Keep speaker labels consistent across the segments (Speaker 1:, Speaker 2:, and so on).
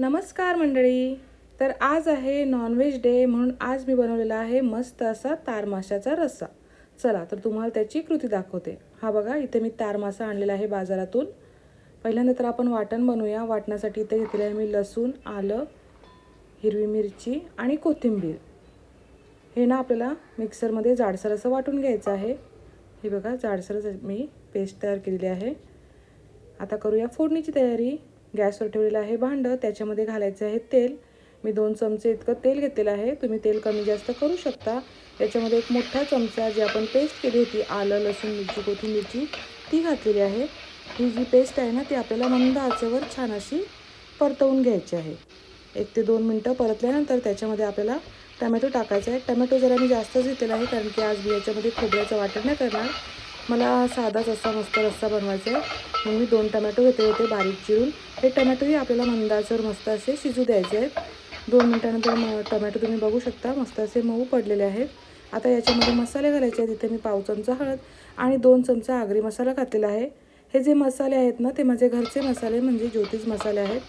Speaker 1: नमस्कार मंडळी. तर आज आहे नॉनव्हेज डे म्हणून आज मी बनवलेला आहे मस्त असा तारमाशाचा रस्सा. चला तर तुम्हाला त्याची कृती दाखवते. हा बघा इथे मी तारमासा आणलेला आहे बाजारातून. पहिल्यांदा तर आपण वाटण बनवूया. वाटण्यासाठी इथे घेतलेलं आहे मी लसूण आलं हिरवी मिरची आणि कोथिंबीर. हे ना आपल्याला मिक्सरमध्ये जाडसर असं वाटून घ्यायचं आहे. हे बघा जाडसरच मी पेस्ट तयार केलेली आहे. आता करूया फोडणीची तयारी. गॅसवर ठेवलेलं आहे भांडं त्याच्यामध्ये घालायचं आहे तेल. मी दोन चमचे इतकं तेल घेतलेलं आहे. तुम्ही तेल कमी जास्त करू शकता. याच्यामध्ये एक मोठा चमचा जी आपण पेस्ट केली होती आलं लसूण मिरची कोथिंबीरची ती घातलेली आहे. ही जी पेस्ट आहे ना ती आपल्याला मंद आचेवर छान अशी परतवून घ्यायची आहे. एक ते दोन मिनटं परतल्यानंतर त्याच्यामध्ये आपल्याला टमॅटो टाकायचा आहे. टमॅटो जरा मी जास्तच घेतलेला आहे कारण की आज बियाच्यामध्ये खोबऱ्याचं वाटण नाही करणार. मला साधाच असा मस्त रस्सा बनवायचा आहे. मग मी दोन टमॅटो घेतले होते बारीक चिरून. हे टमॅटोही आपल्याला मंदाचवर मस्त असे शिजू द्यायचे आहेत. दोन मिनटानंतर म टमॅटो तुम्ही बघू शकता मस्त असे मऊ पडलेले आहेत. आता याच्यामध्ये मसाले घालायचे आहेत. इथे मी पाव चमचा हळद आणि दोन चमचा आगरी मसाला घातलेला आहे. हे जे मसाले आहेत ना ते माझे घरचे मसाले म्हणजे ज्योतिष मसाले आहेत.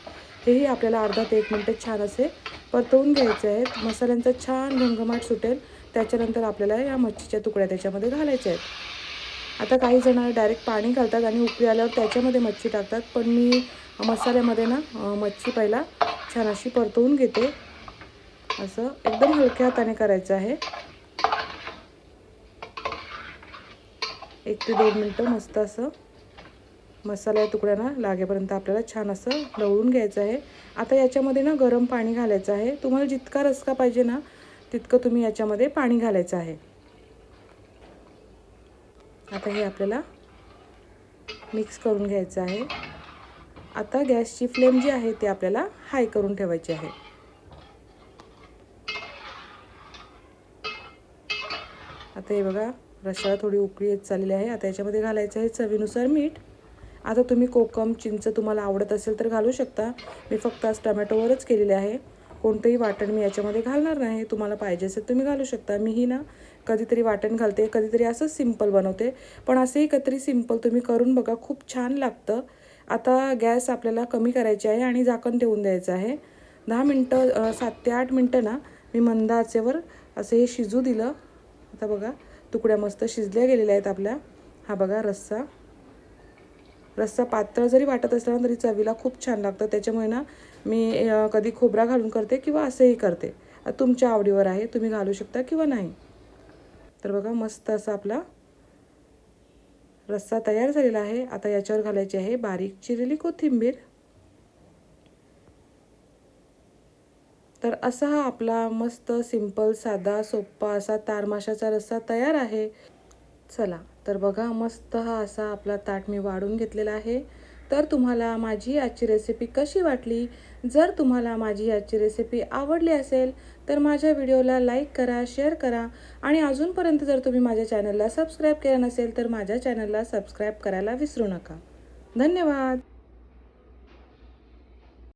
Speaker 1: हेही आपल्याला अर्धा ते एक मिनटं छान असे परतवून घ्यायचे आहेत. मसाल्यांचा छान घमघमाट सुटेल. त्याच्यानंतर आपल्याला या मच्छीच्या तुकड्या त्याच्यामध्ये घालायच्या आहेत. आता काही जण डायरेक्ट पाणी घालतात आणि उकळी आल्यावर त्याच्यामध्ये मच्छी टाकतात. पण मी मसाल्यामध्ये ना मच्छी पहिला छान अशी परतवून घेते. असं एकदम हलक्या हाताने करायचं आहे. एक ते दोन मिनटं मस्त असं मसाला या तुकड्यांना लागेपर्यंत आपल्याला छान असं लवळून घ्यायचं आहे. आता याच्यामध्ये ना गरम पाणी घालायचं आहे. तुम्हाला जितका रस्का पाहिजे ना तितकं तुम्ही याच्यामध्ये पाणी घालायचं आहे. आता हे आपल्याला मिक्स करून घ्यायचं आहे. आता गॅसची फ्लेम जी आहे ती आपल्याला हाय करून ठेवायची आहे. आता हे बघा रशाला थोडी उकळी येत चाललेली आहे. आता याच्यामध्ये घालायचं आहे चवीनुसार मीठ. आता तुम्ही कोकम चिंच तुम्हाला आवडत असेल तर घालू शकता. मी फक्त आज टमॅटोवरच केलेले आहे. कोणतंही वाटण मी याच्यामध्ये घालणार नाही तुम्हाला पाहिजे असेल तुम्ही घालू शकता. मीही ना कधीतरी वाटण घालते कधीतरी असंच सिंपल बनवते. पण असंही कधीतरी सिंपल तुम्ही करून बघा खूप छान लागतं. आता गॅस आपल्याला कमी करायची आहे आणि झाकण ठेवून द्यायचं आहे. दहा मिनटं सात ते आठ मिनटं ना मी मंद आचेवर असं हे शिजू दिलं. आता बघा तुकड्या मस्त शिजल्या गेलेल्या आहेत आपल्या. हा बघा रस्सा. रस्सा पातळ जरी वाटत असला ना तरी चवीला खूप छान लागतं. त्याच्यामुळे ना मी कधी खोबरा घालून करते किंवा असंही करते. तुमच्या आवडीवर आहे तुम्ही घालू शकता किंवा नाही. तर बघा मस्त असा आपला रस्सा तयार झालेला आहे. आता याच्यावर घालायची आहे बारीक चिरलेली कोथिंबीर. तर असा हा आपला मस्त सिंपल साधा सोप्पा असा तारमाशाचा रस्सा तयार आहे. चला. तर बघा मस्त हा असा आपला ताट मी वाढून घेतलेला आहे. तर तुम्हाला माझी आजची रेसिपी कशी वाटली? जर तुम्हाला माझी आजची रेसिपी आवडली असेल तर माझ्या व्हिडिओला लाईक करा शेअर करा. आणि अजूनपर्यंत जर तुम्ही माझ्या चॅनलला सबस्क्राईब केलं नसेल तर माझ्या चॅनलला सबस्क्राईब करायला विसरू नका. धन्यवाद!